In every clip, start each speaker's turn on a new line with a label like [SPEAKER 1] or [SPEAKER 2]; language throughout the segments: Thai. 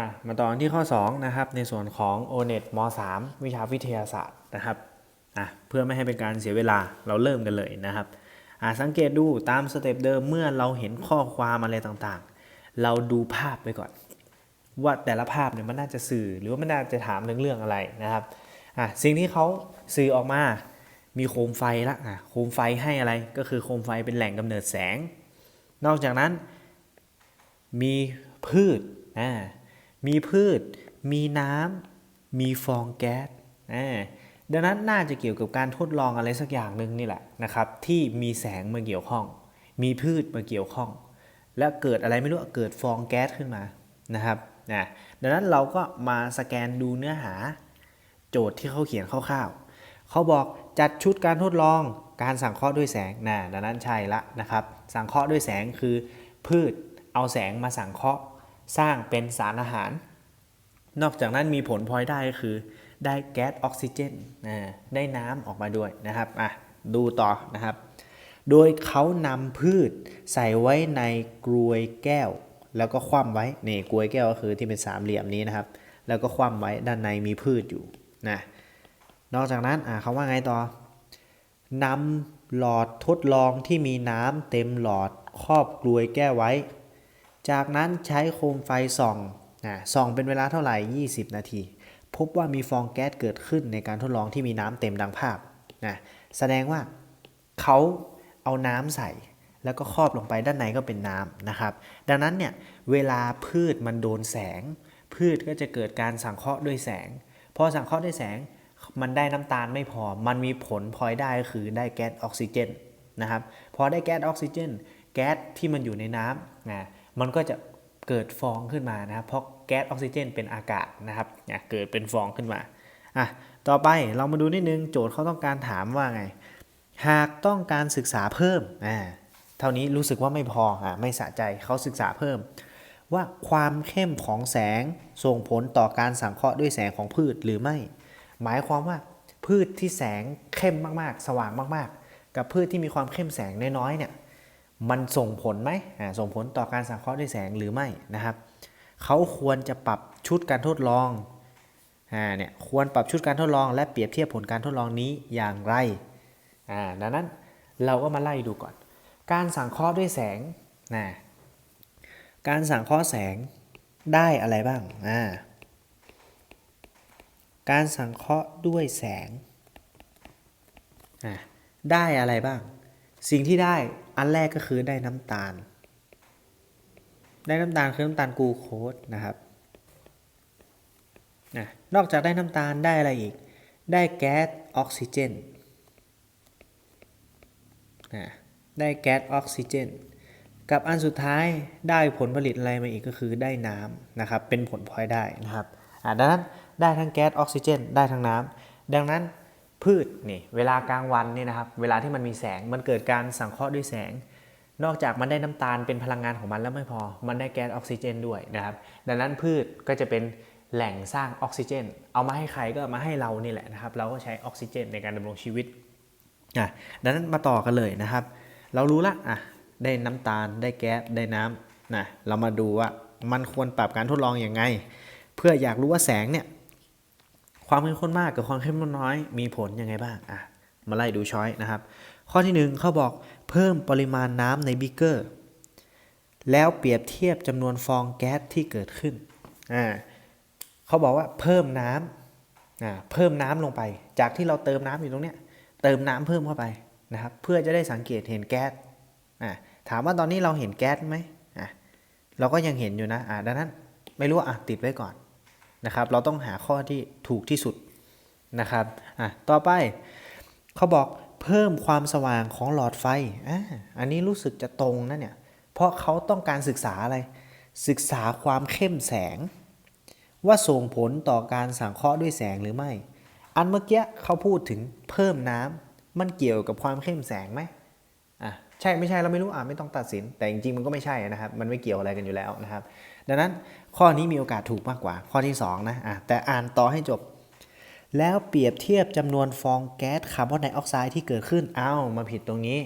[SPEAKER 1] นะมาต่อนที่ข้อ2นะครับในส่วนของ o n e t ม .3 วิชาวิทยาศาสตร์นะครับอะเพื่อไม่ให้เป็นการเสียเวลาเราเริ่มกันเลยนะครับสังเกตดูตามสเต็ปเดิมเมื่อเราเห็นข้อความอะไรต่างๆ เราดูภาพไปก่อน ว่าแต่ละภาพเนี่ยมันน่าจะสื่อหรือว่ามันน่าจะถามถึงเรื่องอะไรนะครับสิ่งที่เขาสื่อออกมามีโคมไฟละโคมไฟให้อะไรก็คือโคมไฟเป็นแหล่งกำเนิดแสง นอกจากนั้นมีพืชอ่า มีพืช มีน้ำ มีฟองแก๊สดังนั้นน่าจะเกี่ยวกับการทดลองอะไรสักอย่างหนึ่งนี่แหละนะครับที่มีแสงมาเกี่ยวข้อง มีพืชมาเกี่ยวข้อง แล้วเกิดอะไรไม่รู้เกิดฟองแก๊สขึ้นมานะครับนะดังนั้นเราก็มาสแกนดูเนื้อหา โจทย์ที่เขาเขียนคร่าวๆเขาบอกจัดชุดการทดลองการสังเคราะห์ด้วยแสงนะดังนั้นใช่ละนะครับ สังเคราะห์ด้วยแสงคือพืชเอาแสงมาสังเคราะห์ สร้างเป็นสารอาหาร นอกจากนั้นมีผลพลอยได้ก็คือ ได้แก๊สออกซิเจนได้น้ำออกมาด้วยนะครับอะดูต่อนะครับ โดยเขานำพืชใส่ไว้ในกรวยแก้ว แล้วก็คว่ำไว้นี่กรวยแก้วก็คือที่เป็นสามเหลี่ยมนี้นะครับ แล้วก็คว่ำไว้ด้านในมีพืชอยู่นะนอกจากนั้นอะเขาว่าไงต่อนำหลอดทดลองที่มีน้ำเต็มหลอดครอบกรวยแก้วไว้ จากนั้นใช้โคมไฟส่องนะส่องเป็นเวลาเท่าไหร่ 20 นาที พบว่ามีฟองแก๊สเกิดขึ้นในการทดลองที่มีน้ำเต็มดังภาพนะแสดงว่าเขาเอาน้ำใส่แล้วก็ครอบลงไปด้านในก็เป็นน้ำนะครับ ดังนั้นเนี่ยเวลาพืชมันโดนแสง พืชก็จะเกิดการสังเคราะห์ด้วยแสง พอสังเคราะห์ด้วยแสงมันได้น้ำตาลไม่พอ มันมีผลพลอยได้คือได้แก๊สออกซิเจนนะครับ พอได้แก๊สออกซิเจน แก๊สที่มันอยู่ในน้ำนะ มันก็จะเกิดฟองขึ้นมานะครับเพราะแก๊สออกซิเจนเป็นอากาศนะครับนะเกิดเป็นฟองขึ้นมาอะต่อไปเรามาดูนิดนึงโจทย์เขาต้องการถามว่าไง หากต้องการศึกษาเพิ่มอ่าเท่านี้รู้สึกว่าไม่พออ่าไม่สะใจเขาศึกษาเพิ่ม ว่าความเข้มของแสงส่งผลต่อการสังเคราะห์ด้วยแสงของพืชหรือไม่ หมายความว่าพืชที่แสงเข้มมากๆ สว่างมากๆ กับพืชที่มีความเข้มแสงน้อยๆเนี่ย มันส่งผลไหมอ่าส่งผลต่อการสังเคราะห์ด้วยแสงหรือไม่นะครับ เขาควรจะปรับชุดการทดลองอ่าเนี่ยควรปรับชุดการทดลองและเปรียบเทียบผลการทดลองนี้อย่างไรอ่าดังนั้นเราก็มาไล่ดูก่อน การสังเคราะห์ด้วยแสงนะการสังเคราะห์แสงได้อะไรบ้างอ่าการสังเคราะห์ด้วยแสงอ่าได้อะไรบ้าง สิ่งที่ได้ อันแรกก็คือได้น้ำตาล ได้น้ำตาลคือน้ำตาลกูโคสนะครับนะนอกจากได้น้ำตาลได้อะไรอีก ได้แก๊สออกซิเจนนะได้แก๊สออกซิเจน กับอันสุดท้ายได้ผลผลิตอะไรมาอีกก็คือได้น้ำนะครับ เป็นผลพลอยได้นะครับดังนั้นได้ทั้งแก๊สออกซิเจน ได้ทั้งน้ำดังนั้น พืชนี่เวลากลางวันนี่นะครับเวลาที่มันมีแสงมันเกิดการสังเคราะห์ด้วยแสง นอกจากมันได้น้ำตาลเป็นพลังงานของมันแล้วไม่พอ มันได้แก๊สออกซิเจนด้วยนะครับ ดังนั้นพืชก็จะเป็นแหล่งสร้างออกซิเจน เอามาให้ใครก็มาให้เรานี่แหละนะครับ เราก็ใช้ออกซิเจนในการดำรงชีวิตอะดังนั้นมาต่อกันเลยนะครับ เรารู้ละอะได้น้ำตาลได้แก๊สได้น้ำนะเรามาดูว่ามันควรปรับการทดลองอยังไง เพื่ออยากรู้ว่าแสงเนี่ย ความเข้มข้นมากกับความเข้มข้นน้อย มีผลยังไงบ้างอะมาไล่ดูช้อยนะครับ ข้อที่หนึ่งเขาบอกเพิ่มปริมาณน้ำในบิกเกอร์ แล้วเปรียบเทียบจำนวนฟองแก๊สที่เกิดขึ้นอ่าเขาบอกว่าเพิ่มน้ำอ่าเพิ่มน้ำลงไป จากที่เราเติมน้ำอยู่ตรงเนี้ยเติมน้ำเพิ่มเข้าไปนะครับ เพื่อจะได้สังเกตเห็นแก๊สอ่าถามว่าตอนนี้เราเห็นแก๊สไหมอ่าเราก็ยังเห็นอยู่นะอ่าดังนั้นไม่รู้อะติดไว้ก่อน นะครับ เราต้องหาข้อที่ถูกที่สุดนะครับอะต่อไปเขาบอกเพิ่มความสว่างของหลอดไฟอ่าอันนี้รู้สึกจะตรงนะเนี่ย เพราะเขาต้องการศึกษาอะไร ศึกษาความเข้มแสง ว่าส่งผลต่อการสังเคราะห์ด้วยแสงหรือไม่ อันเมื่อกี้เขาพูดถึงเพิ่มน้ำมันเกี่ยวกับความเข้มแสงไหมอะใช่ไม่ใช่เราไม่รู้อะไม่ต้องตัดสิน แต่จริงๆมันก็ไม่ใช่นะครับ มันไม่เกี่ยวอะไรกันอยู่แล้วนะครับ ดังนั้นข้อนี้มีโอกาสถูกมากกว่า ข้อที่2นะอะแต่อ่านต่อให้จบ แล้วเปรียบเทียบจำนวนฟองแก๊สคาร์บอนไดออกไซด์ที่เกิดขึ้นอ้าวมาผิดตรงนี้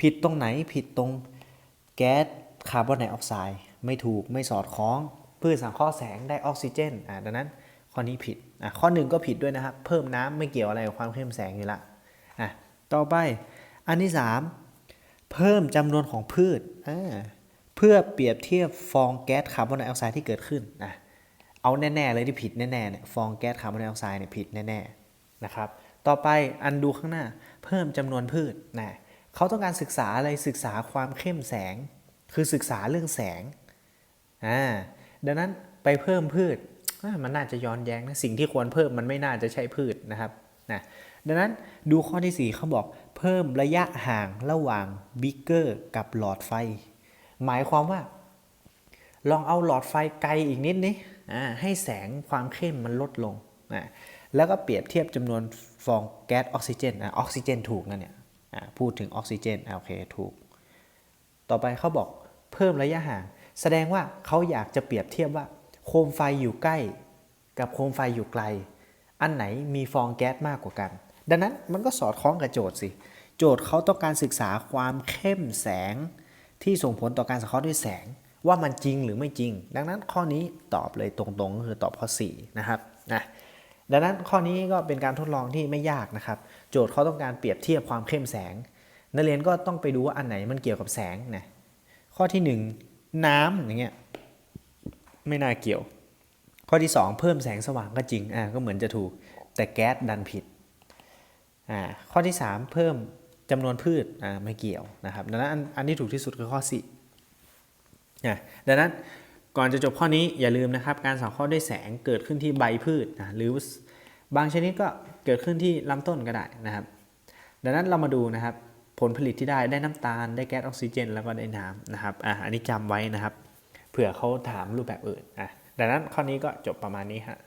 [SPEAKER 1] ผิดตรงไหนผิดตรงแก๊สคาร์บอนไดออกไซด์ไม่ถูกไม่สอดคล้องพืชสังเคราะห์แสงได้ออกซิเจนอ่าดังนั้นข้อนี้ผิดอะข้อหนึ่งก็ผิดด้วยนะครับ เพิ่มน้ำไม่เกี่ยวอะไรกับความเข้มแสงอยู่ละอะต่อไปอันที่สามเพิ่มจำนวนของพืชอ่า เพื่อเปรียบเทียบฟองแก๊สคาร์บอนไดออกไซด์ที่เกิดขึ้นอะเอาแน่ ๆ เลยที่ผิดแน่ๆเนี่ยฟองแก๊สคาร์บอนไดออกไซด์เนี่ยผิดแน่ๆนะครับต่อไปอันดูข้างหน้าเพิ่มจำนวนพืชนะเขาต้องการศึกษาอะไรศึกษาความเข้มแสง คือศึกษาเรื่องแสงอ่าดังนั้นไปเพิ่มพืชมันน่าจะย้อนแย้งนะสิ่งที่ควรเพิ่มมันไม่น่าจะใช่พืชนะครับนะดังนั้นดูข้อที่ 4เขาบอกเพิ่มระยะห่างระหว่างบิ๊กเกอร์กับหลอดไฟ หมายความว่า ลองเอาหลอดไฟไกลอีกนิดนี่อ่าให้แสงความเข้มมันลดลงแล้วก็เปรียบเทียบจำนวนฟองแก๊สออกซิเจนออกซิเจนถูกนะเนี่ยพูดถึงออกซิเจนโอเคถูก ต่อไปเขาบอกเพิ่มระยะห่าง แสดงว่าเขาอยากจะเปรียบเทียบว่า โคมไฟอยู่ใกล้ กับโคมไฟอยู่ไกล อันไหนมีฟองแก๊สมากกว่ากัน ดังนั้นมันก็สอดคล้องกับโจทย์สิ โจทย์เขาต้องการศึกษาความเข้มแสง ที่ส่งผลต่อการสังเคราะด้วยแสงว่ามันจริงหรือไม่จริง ดังนั้นข้อนี้ตอบเลยตรงๆก็คือตอบข้อ 4 นะครับนะดังนั้นข้อนี้ก็เป็นการทดลองที่ไม่ยากนะครับ โจทย์เขาต้องการเปรียบเทียบความเข้มแสง นักเรียนก็ต้องไปดูว่าอันไหนมันเกี่ยวกับแสงนะข้อที่ 1 น้ำอย่างเงี้ยไม่น่าเกี่ยว ข้อที่ 2 เพิ่มแสงสว่างก็จริงอ่าก็เหมือนจะถูกแต่แก๊สดันผิดอ่าข้อที่ 3 เพิ่ม จำนวนพืชอ่าไม่เกี่ยวนะครับดังนั้นอันอันที่ถูกที่สุดคือข้อ4อะดังนั้นก่อนจะจบข้อนี้อย่าลืมนะครับ การสังเคราะห์ด้วยแสงเกิดขึ้นที่ใบพืชนะหรือบางชนิดก็เกิดขึ้นที่ลำต้นก็ได้นะครับ ดังนั้นเรามาดูนะครับผลผลิตที่ได้ได้น้ำตาลได้แก๊สออกซิเจน แล้วก็ได้น้ำนะครับอะอันนี้จำไว้นะครับ เผื่อเขาถามรูปแบบอื่นอะดังนั้นข้อนี้ก็จบประมาณนี้ฮะ